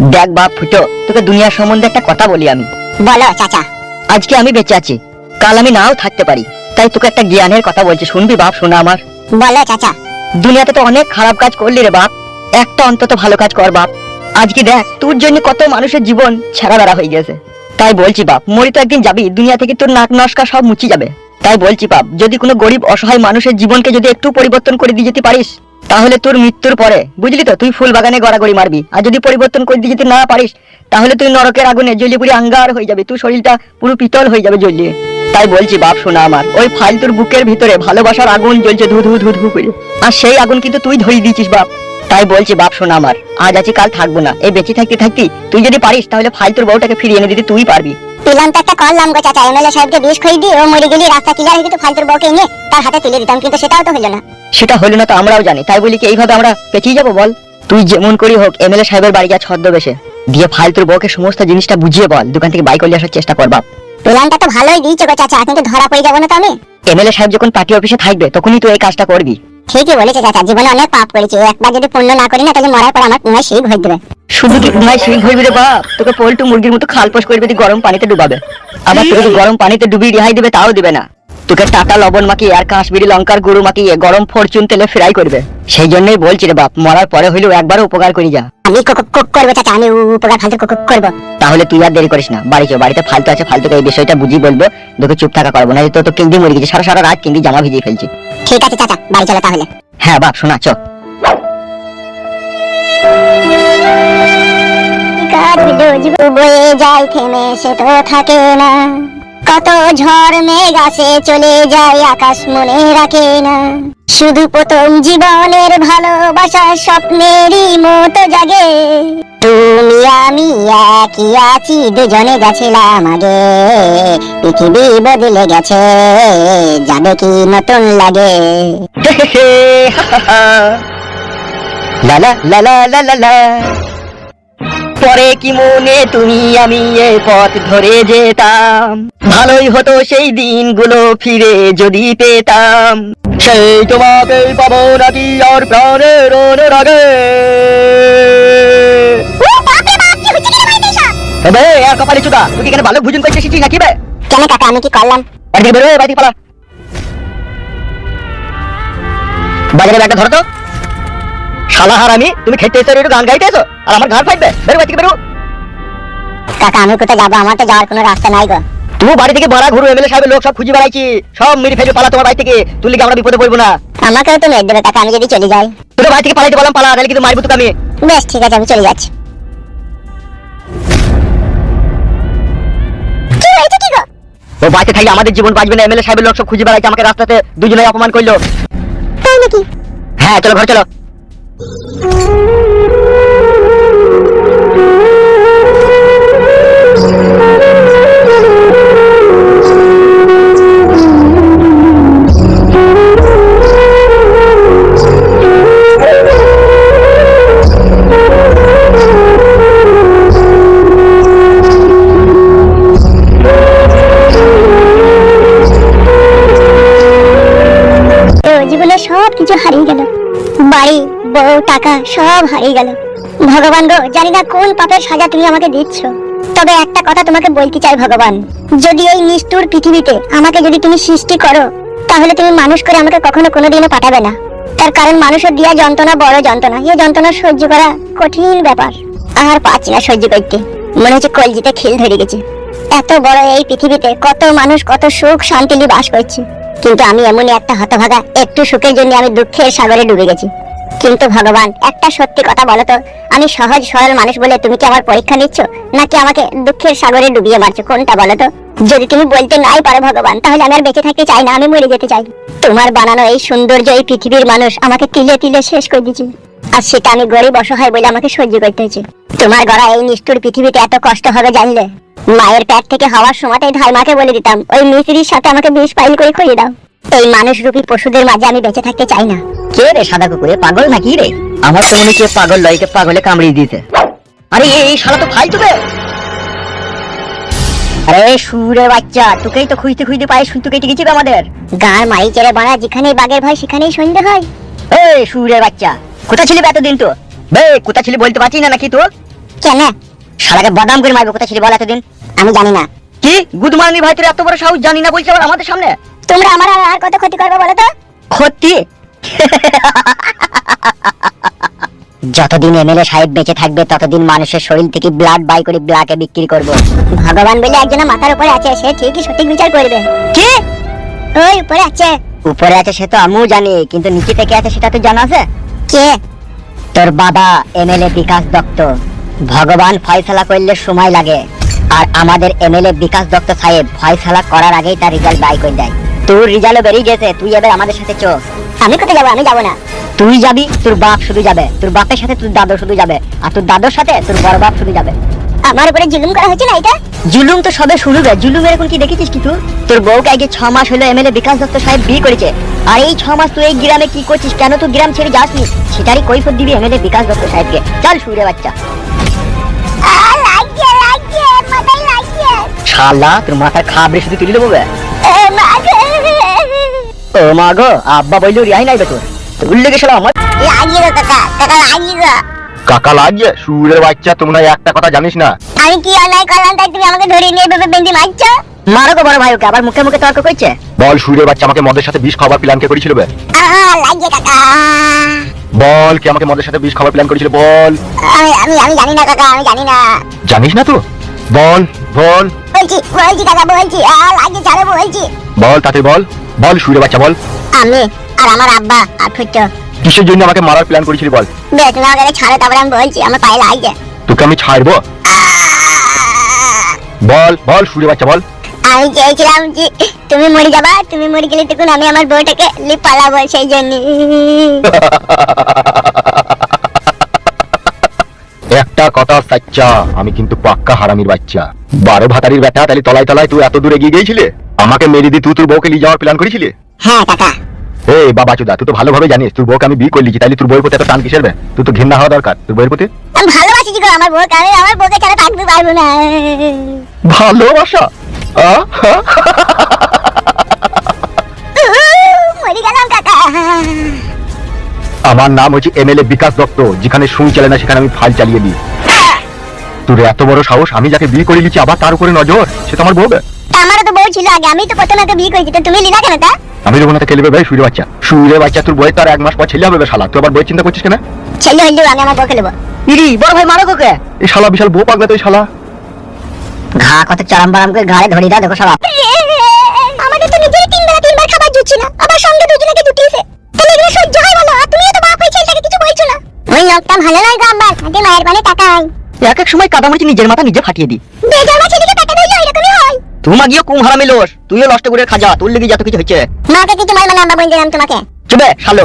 দেখ বাপ ফুটো তোকে দুনিয়ার সম্বন্ধে একটা কথা বলি আমি। বলো চাচা। আজকে আমি বেঁচে আছি। কাল আমি নাও থাকতে পারি। তাই তোকে একটা জ্ঞানের কথা বলছি শুনবি বাপ শোনা আমার। বলো চাচা। দুনিয়াতে তো অনেক খারাপ কাজ করলি রে বাপ। একটা অন্তত ভালো কাজ কর বাপ। আজকে দেখ তোর জন্য কত মানুষের জীবন ছেড়া বেড়া হয়ে গেছে। তাই বলছি বাপ মরি তো একদিন যাবি দুনিয়া থেকে তোর নাক নস্কা সব মুচি যাবে। তাই বলছি বাপ যদি কোনো গরিব অসহায় মানুষের জীবনকে যদি একটু পরিবর্তন করে দিয়ে যেতে পারিস তাহলে তোর মৃত্যুর পরে, বুঝলি তো, তুই ফুল বাগানে গড়াগড়ি মারবি। আর যদি পরিবর্তন করে দিয়ে যেতে না পারিস, তাহলে তুই নরকের আগুনে জ্বলিয়ে পুরি আঙ্গার হয়ে যাবে। তুই শরীরটা পুরো পিতল হয়ে যাবে জ্বলিয়ে তাই বলছি, বাপ শোনা আমার, ওই ফালতুর বুকের ভিতরে ভালোবাসার আগুন জ্বলছে ধু ধু ধু ধু করে। আর সেই আগুন কিন্তু তুই ধরিয়ে দিয়েছিস, বাপ। তাই বলছি, বাপ শোনা আমার, আজ আছি, কাল থাকব না। এই বেঁচে থাকতে থাকতে তুই যদি পারিস, তাহলে ফালতুর বউটাকে ফিরিয়ে এনে দিতে তুই পারবি। পিলাম তো একটা করলাম গো চাচা। এমএলএ সাহেবকে বিষ খাই দিয়ে ও মরে গেলি রাস্তা ক্লিয়ার হয়ে যেত ফালতুর বউকে এনে তার হাতে তুলে দিতাম, কিন্তু সেটাও তো হলো না। সেটা হলো না তো আমরাও জানি। তাই বলি কি এইভাবে আমরা পেঁচিয়ে যাব বল? তুই যেমন করি হোক এমএলএ সাহেবের বাড়ি যা ছদ্মবেশে। দিয়ে ফালতুর বউকে সমস্ত জিনিসটা বুঝিয়ে বল দোকান থেকে বাইক করে আসার চেষ্টা কর বাপ। পিলামটা তো ভালোই দিয়েছে গো চাচা কিন্তু ধরা পড়ে যাব না তো আমি? এমএলএ সাহেব যখন পার্টি অফিসে থাকবে তখনই তুই এই কাজটা করবি। ঠিকই বলেছে চাচা জীবনে অনেক পাপ করেছি। একবার যদি পুণ্য না করি না তাহলে মরার পর আমার পুনরায় সেই হয়ে দেবে শুধু কি ঘুমায় সিং হইবি রে বাপ। তোকে পল্টু মুরগির মতো খালপোস করবে তুই গরম পানিতে ডুবাবে। আবার তোকে গরম পানিতে ডুবিয়ে রেহাই দিবে তাও দিবে না। তোকে টাটা লবণ মাখিয়ে আর কাশ্মীরি লঙ্কার গুঁড়ো মাখিয়ে গরম ফরচুন তেলে ফ্রাই করবে। সেই জন্যই বলছি রে বাপ মরার পরে হইলেও একবারও উপকার করি যা। আমি কুক কুক করব চাচা আমি উপকার ফালতু কুক করব। তাহলে তুই আর দেরি করিস না বাড়ি চো বাড়িতে ফালতু আছে ফালতুকে এই বিষয়টা বুঝিয়ে বলব তোকে চুপ থাকা করব না তো তো কিন্দি মরে গেছে সারা সারা রাত কিন্দি জামা ভিজিয়ে ফেলছি। ঠিক আছে চাচা বাড়ি চলো তাহলে। হ্যাঁ বাপ শোনা চ। জীবন বয়ে যায় থেমে সে তো থাকে না। কত ঝড় মেঘ চলে যায় আকাশ মনে রাখে না। শুধু প্রথম জীবনের ভালোবাসা, স্বপ্নেরই মতো জাগে। তুমি, আমি একই আছি, দুজনে গেছিলাম আগে। পৃথিবী বদলে গেছে, যাবে কি নতুন লাগে? লা লা লা। পরে কি মনে তুমি আমি এ পথ ধরে যেতাম? ভালোই হতো সেই দিনগুলো ফিরে যদি পেতাম। সেই তোমাকে পাবো নাকি আর প্রাণের রাগে বে আর কপালে চুদা তুই এখানে ভালো ভুজন করতে এসেছিস নাকি বে? কেন কাকা আমি কি করলাম? বেরো বাড়ি পালা। বাজারে ব্যাগটা ধরো তো। শালা হারামি তুমি খেতে এসে একটু গান গাইতে এসো আর আমার গান ফাইবে বেরো বাড়ি থেকে বেরো। কাকা আমি কোথায় যাব? আমার তো যাওয়ার কোনো রাস্তা নাই গো। তুমি বাড়ি থেকে বাড়া ঘুরো এমএলএ সাহেবের লোক সব খুঁজে বেড়াইছি। সব মেরে ফেলে পালা তোমার বাড়ি থেকে। তুই লিখে আমরা বিপদে পড়ব না। আমাকেও তো মেরে দেবে কাকা আমি যদি চলে যাই। তোর বাড়ি থেকে পালাইতে বললাম পালা তাহলে কিন্তু মারবো তোকে আমি। বেশ ঠিক আছে আমি চলে যাচ্ছি। ও বাড়িতে থাকলে আমাদের জীবন বাঁচবে না এমএলএ সাহেবের লোক সব খুঁজে বেড়াইছে আমাকে রাস্তাতে দুজনে অপমান করল। তাই নাকি? হ্যাঁ চলো ঘর চলো। জীবনে সব কিছু হারিয়ে গেল। বাড়ি বউ টাকা সব হারিয়ে গেল। ভগবান গো, জানি না কোন পাপের সাজা তুমি আমাকে দিচ্ছ। তবে একটা কথা তোমাকে বলতে চাই ভগবান। যদি এই নিষ্ঠুর পৃথিবীতে আমাকে যদি তুমি সৃষ্টি করো, তাহলে তুমি মানুষ করে আমাকে কখনো কোনোদিনও পাঠাবে না। তার কারণ মানুষের দিয়া যন্ত্রণা বড় যন্ত্রণা। এই যন্ত্রণা সহ্য করা কঠিন ব্যাপার। আর পাচ্ছি না সহ্য করতে। মনে হচ্ছে কলজিতে খিল ধরে গেছে। এত বড় এই পৃথিবীতে কত মানুষ কত সুখ শান্তি নিয়ে বাস করছে। কিন্তু আমি এমনই একটা হতভাগা, একটু সুখের জন্য আমি দুঃখের সাগরে ডুবে গেছি। কিন্তু ভগবান, একটা সত্যি কথা বলো তো। আমি সহজ, সরল মানুষ বলে তুমি কি আমার পরীক্ষা নিচ্ছ? নাকি আমাকে দুঃখের সাগরে ডুবিয়ে মারছো? কোনটা বলো তো? যদি তুমি বলতে নাই পারো ভগবান, তাহলে আমি আর বেঁচে থাকতে চাই না, আমি মরে যেতে চাই। তোমার বানানো এই সৌন্দর্য, এই পৃথিবীর মানুষ আমাকে তিলে তিলে শেষ করে দিচ্ছে আর সেটা আমি গরিব অসহায় বলে আমাকে সহ্য করতে হয়েছে। তোমার গড়া এই নিষ্ঠুর পৃথিবীতে এত কষ্ট হবে জানলে? মায়ের পেট থেকে হওয়ার সময়টাই ধাইমাকে বলে দিতাম, ওই মিস্ত্রির সাথে আমাকে বিষ পাইল করে খুঁজে দাও। এই মানুষ রূপী পশুদের মাঝে আমি বেঁচে থাকতে চাই না। কে রে সাদা কুকুরে? পাগল নাকি রে? আমার তো মনে হচ্ছে পাগল লয়কে পাগলে কামড়িয়ে দিয়েছে। আরে এই শালা তো ফালতু বে আরে সুরে বাচ্চা তোকেই তো খুঁজতে খুঁজতে পায়ে শুনতে কেটে গেছি আমাদের। গার মারি চেড়ে বাড়া যেখানেই বাঘের ভয় সেখানেই সন্ধে হয়। এই সুরে বাচ্চা কোথা ছিলি এতদিন তো? বে কোথা ছিলি বলতে পারছি না নাকি তো কেন? শালাকে বাদাম করে মারবো কোথা ছিলি বল এতদিন? আমি জানি না। কি? গুদমানি ভাই তোর এত বড় সাহস জানি না বলছে আবার আমাদের সামনে? তোমরা আমার আর আর কত ক্ষতি করবে বলো তো? ক্ষতি? যতদিন এমএলএ সাহেব বেঁচে থাকবে ততদিন মানুষের শরীর থেকে ব্লাড বাই করে ব্লাকে বিক্রি করব। ভগবান বলে একজন মাথার উপরে আছে সে ঠিকই সঠিক বিচার করবে। কি? ওই উপরে আছে। উপরে আছে সে তো আমিও জানি কিন্তু নিচে থেকে আছে সেটা তো জানা আছে? কে? তোর বাবা এমএলএ বিকাশ দত্ত। ভগবান ফয়সালা করলে সময় লাগে। আর আমাদের এমএলএ বিকাশ দত্ত সাহেব ফয়সালা করার আগেই তার রেজাল্ট বাই করে দেয়। তোর রেজাল্টও বেরিয়ে গেছে তুই এবার আমাদের সাথে চো আমি কোথায় যাব? আমি যাব না। তুই যাবি তোর বাপ শুধু যাবে। তোর বাপের সাথে তোর দাদু শুধু যাবে। আর তোর দাদুর সাথে তোর বড় বাপ শুধু যাবে। আমার উপরে জুলুম করা হচ্ছে না এটা? জুলুম তো সবে শুরু রে। জুলুমের এখন কি দেখেছিস তোর বউকে আগে ছ মাস হলো এমএলএ বিকাশ দত্ত সাহেব বিয়ে করেছে। আর এই ছ মাস তুই এই গ্রামে কি করছিস? কেন তুই গ্রাম ছেড়ে যাসনি? সেটারই কৈফত দিবি এমএলএ বিকাশ দত্ত সাহেবকে। চল শুয়ে বাচ্চা। শালা তোর মাথার খাবড়ে শুধু তুলে দেবো। ও মা গো আব্বা রিয়াই নাই লেগে শালা আমার। লাগিয়ে কাকা কাকা লাগিয়ে কাকা লাগিয়ে সুরের বাচ্চা তোমরা একটা কথা জানিস না? আমি কি অন্যায় করলাম তাই তুমি আমাকে ধরে নিয়ে ভেবে বেঁধে মারছো? মারো গো বড় ভাই ওকে আবার মুখে মুখে তর্ক করছে। বল সুরের বাচ্চা আমাকে মদের সাথে বিষ খাবার প্ল্যান কে করেছিল বে? লাগছে কাকা। বল কে আমাকে মদের সাথে বিষ খাবার প্ল্যান করেছিল বল। আমি আমি আমি জানি না কাকা আমি জানি না। জানিস না তো? বল। বল। বলছি বলছি কাকা বলছি আ লাগছে ছাড়ো বলছি। বল তাতে বল বল সুরের বাচ্চা বল। আমি আর আমার আব্বা আর ফুটো কিসের জন্য আমাকে মারার প্ল্যান করেছিলি বল? বেশ তুমি আমাকে ছাড়ো তারপরে আমি বলছি আমার পায়ে লাগছে। তোকে আমি ছাড়বো? বল বল সুরের বাচ্চা বল। আমি চেয়েছিলাম যে তুমি মরে যাবা তুমি মরে গেলে তখন আমি আমার বউটাকে পালাবো সেই জন্য। সাচ্চা আমি কিন্তু পাক্কা হারামির বাচ্চা। বারো ভাতারির বেটা তাহলে তলায় তলায় তুই এত দূরে এগিয়ে গিয়েছিলে? আমাকে মেরে দিয়ে তুই তোর বউকে নিয়ে যাওয়ার প্ল্যান করেছিলি? হ্যাঁ কাকা। এই বাবা চুদা তুই তো ভালোভাবে জানিস তোর বউকে আমি বিয়ে করলি তাহলে তোর বউয়ের প্রতি এত টান কিসের? তুই তো ঘৃণা হওয়া দরকার তোর বউয়ের প্রতি? আমি ভালোবাসি কি আমার বউকে? আমি আমার বউকে ছাড়া থাকতে পারব না। ভালোবাসা? মরে গেলাম কাকা। আমার নাম হচ্ছে এমএলএ বিকাশ দত্ত যেখানে সুই চলে না সেখানে আমি ফাইল চালিয়ে দিই। তোর এত বড় সাহস আমি যাকে বিয়ে করে নিচ্ছি আবার তার উপরে নজর? সে তো আমার বউ আমারও তো বউ ছিল আগে আমি তো প্রথমে ওকে বিয়ে করেছি তো তুমি লিলা কেন তা? আমি দেবো না তো খেলবে ভাই সুরে বাচ্চা। সুরে বাচ্চা তোর বই তার এক মাস পর ছেলে হবে শালা। তুই আবার বই চিন্তা করছিস কেন? ছেলে হইলে আমি আমার বউকে নেব। ইরি বড় ভাই মারো কোকে এই শালা বিশাল বউ পাগলা তুই শালা। ঘা কত চারাম বারাম করে ঘাড়ে ধরি দাও দেখো শালা আমাদের তো নিজেরই তিন বেলা তিনবার খাবার জুটছে না আবার সঙ্গে দুজনকে জুটিয়েছে তাহলে এগুলো সহ্য হয় বলো আর তুমিও তো বাপ হয়ে ছেলেটাকে কিছু বলছো না ওই লোকটা ভালো নয় গো আব্বা আগে মায়ের বানে টাকা হয় এক সময় কাদামাছি নিজের মাথা নিজে ফাটিয়ে দি বেজামা ছেলেকে টাকা দিলে এরকমই হয়। তোমা গিয়ে কুম হারামি লোস তুইও নষ্ট করে খাজা তোর লেগে যত কিছু হচ্ছে মাকে কিছু মাল মানে আমরা বলছিলাম তোমাকে। শালো।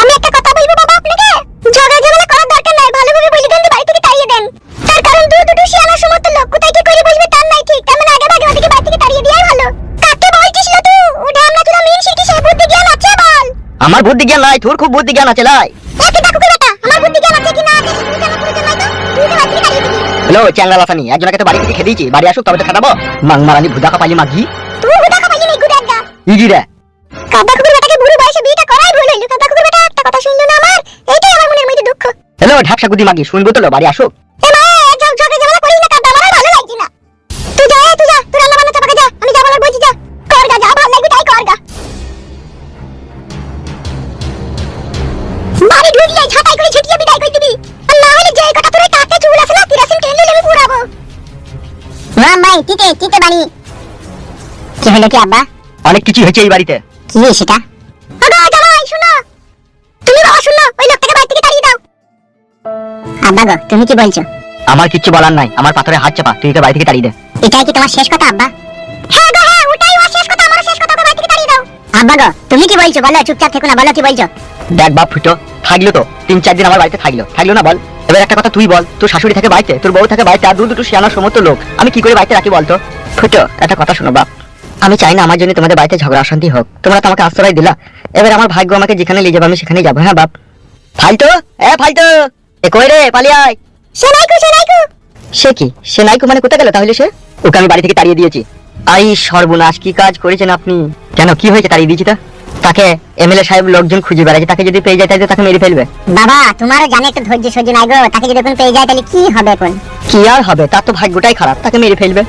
আমি একটা কথা বলব বাবা আপনাকে? ঝগড়া ঝামেলা করার দরকার নাই ভালোভাবে বলে দেন বাড়ি থেকে তাড়িয়ে দেন। তার কারণ দু দুটো শিয়ানা সমস্ত লোক কোথায় কি করে বসবে তার নাই ঠিক। তার মানে আগে ভাগে ওদিকে বাড়ি থেকে তাড়িয়ে দেওয়াই ভালো। কাকে বলছিস না তুই? ওটা আমরা তুলা মেন শিখি সে বুদ্ধি জ্ঞান আছে বল। আমার বুদ্ধি জ্ঞান নাই তোর খুব বুদ্ধি জ্ঞান আছে লাই। হ্যালো চ্যাংলা লাসানি একজনকে তো বাড়ি থেকে খেয়ে দিয়েছি বাড়ি আসুক তবে তো খাটাবো। মাং মারানি ভুদা কাপালি মাগি। তুই ভুদা খাবাইলি নেই ইজি রে। কাদা কুকুর বেটাকে বুড়ো বয়সে বিয়েটা করাই ভুল হইল। কাদা কুকুর বেটা একটা কথা শুনলো না আমার? এইটাই আমার মনের মধ্যে দুঃখ। হ্যালো ঢাকসা গুদি মাগি শুনব তো বাড়ি আসুক। এ মা এক ঝক ঝকে ঝামেলা করিস না কাদা আমার ভালো লাগছে না। তুই যা তুই যা। টিকে টিকে বাড়ি? কি হলো কি আব্বা? অনেক কিছু হয়েছে এই বাড়িতে। কি সেটা? জামাই শুনো। তুমি বাবা শুনো ওই লোকটাকে বাড়ি থেকে তাড়িয়ে দাও। আব্বা গো তুমি কি বলছো? আমার কিচ্ছু বলার নাই আমার পাথরে হাত চাপা তুই তো বাড়ি থেকে তাড়িয়ে দে। এটাই কি তোমার শেষ কথা আব্বা? হ্যাঁ গো হ্যাঁ ওটাই ওর শেষ কথা আমার শেষ কথা ওকে বাড়ি থেকে তাড়িয়ে দাও আব্বা গো তুমি কি বলছো? বলো চুপচাপ থেকো না বলো কি বলছো? দেখ বাপ ফুটো থাকল তো তিন চার দিন আমার বাড়িতে থাকল। থাকল না বল? এবার একটা কথা তুই বল তোর শাশুড়ি থাকে বাড়িতে তোর বউ থাকে বাড়িতে আর দু দুটো শিয়ানোর সমস্ত লোক আমি কি করে বাড়িতে রাখি বলতো? ফুটো একটা কথা শোনো বাপ। আমি চাই না আমার জন্য তোমাদের বাড়িতে ঝগড়া অশান্তি হোক। তোমরা তো আমাকে আশ্রয় দিলা। এবার আমার ভাগ্য আমাকে যেখানে নিয়ে যাবে আমি সেখানেই যাব হ্যাঁ বাপ? ফালতো! এ ফালতো! এ কই রে পালিয়ে আয়! সেনাইকু সেনাইকু! সে কি? সে নাইকো মানে কোথায় গেল তাহলে সে? ওকে আমি বাড়ি থেকে তাড়িয়ে দিয়েছি। আই সর্বনাশ কি কাজ করেছেন আপনি? কেন কি হয়েছে তাড়িয়ে দিয়েছি তা তাকে এমএলএ সাহেব লোকজন খুঁজে বেড়াচ্ছে তাকে যদি পেয়ে যায় তাহলে তাকে মেরে ফেলবে। বাবা তোমার জানে একটু ধৈর্য সহ্য নাই গো তাকে যদি এখন পেয়ে যায় তাহলে কি হবে এখন? কি আর হবে? তার তো ভাগ্যটাই খারাপ তাকে মেরে ফেলবে।